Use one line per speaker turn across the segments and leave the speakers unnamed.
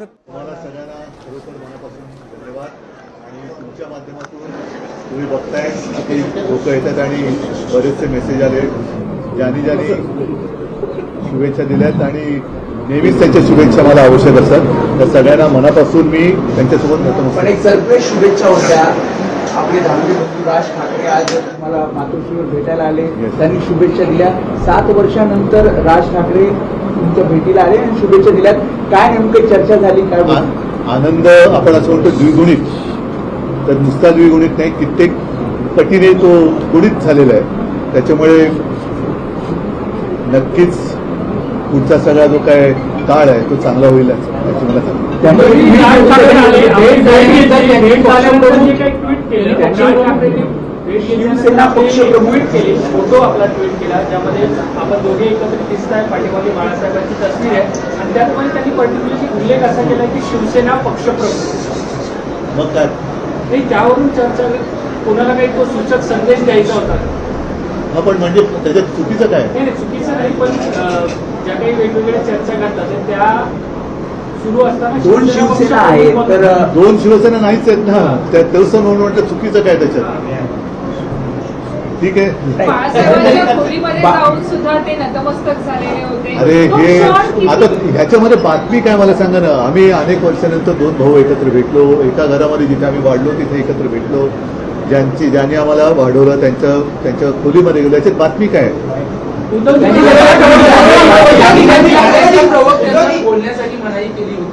तुम्हाला सगळ्यांना खरोखर मनापासून धन्यवाद. आणि तुमच्या माध्यमातून तुम्ही बघताय की लोक येतात आणि बरेचसे मेसेज आले. ज्यांनी ज्यांनी शुभेच्छा दिल्यात आणि नेहमीच त्यांच्या शुभेच्छा मला आवश्यक असतात. तर सगळ्यांना मनापासून मी त्यांच्यासोबत
पण एक सरप्राईज शुभेच्छा होत्या. आपले धावणे बंधू राज ठाकरे आज तुम्हाला मातोश्रीवर भेटायला आले. त्यांनी शुभेच्छा दिल्या. सात वर्षानंतर राज ठाकरे तुमच्या भेटीला आले आणि शुभेच्छा दिल्यात. काय नेमकं चर्चा झाली काय
आनंद आपण असं म्हणतो द्विगुणित. तर नुसता द्विगुणित नाही कित्येक पटीने तो गुणित झालेला आहे. त्याच्यामुळे नक्कीच पुढचा सगळा जो काय काळ आहे तो चांगला होईल याची मला आहे.
केलं?
शिवसेना पक्ष
ते
प्रमुख
केली. फोटो आपला ट्विट केला ज्यामध्ये आपण दोघे एकत्र दिसताय पाठीमागे बाळासाहेबांची तस्वीर आहे. आणि त्यामध्ये त्यांनी पर्टिक्युलरली उल्लेख असा केला की शिवसेना पक्षप्रमुख.
मग काय?
नाही त्यावरून चर्चा कोणाला काही तो सूचक संदेश द्यायचा होता?
हा पण म्हणजे त्याच्यात चुकीचं काय?
नाही चुकीचं नाही पण ज्या काही वेगवेगळ्या चर्चा घडतात त्या
दोन
शिवसेना
आहेत तर
दोन शिवसेना नाहीच आहेत ना. त्या तसं म्हणून म्हटलं चुकीचं काय त्याच्यात? ठीक आहे.
बाळासाहेबांच्या खोलीमध्ये जाऊन सुद्धा ते नतमस्तक झालेले होते.
अरे हे आता ह्याच्यामध्ये बातमी काय मला सांगा ना. आम्ही अनेक वर्षानंतर दोन भाऊ एकत्र भेटलो. एका घरामध्ये जिथे आम्ही वाढलो तिथे एकत्र भेटलो. ज्यांची ज्यांनी आम्हाला वाढवलं त्यांच्या त्यांच्या खोलीमध्ये गेलो. याच्यात बातमी काय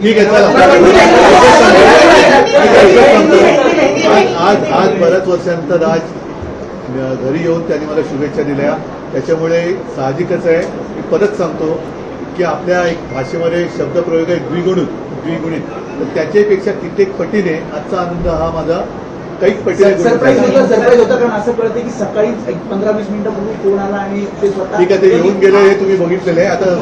ठीक आहे आज आज बऱ्याच वर्षानंतर आज घरी येऊन त्यांनी मला शुभेच्छा दिल्या. त्याच्यामुळे साहजिकच आहे. मी परत सांगतो की आपल्या एक भाषेमध्ये शब्दप्रयोग आहे द्विगुणित. द्विगुणित. तर त्याच्यापेक्षा कित्येक पटीने आजचा आनंद हा माझा गुणित
सरप्राईज होतं. सरप्राईज होतं कारण असं कळतं की सकाळी एक पंधरा वीस मिनिटापूर्वी फोन आला आणि ते स्वतः
ठीक आहे ते येऊन गेले हे तुम्ही बघितलेलं आहे आता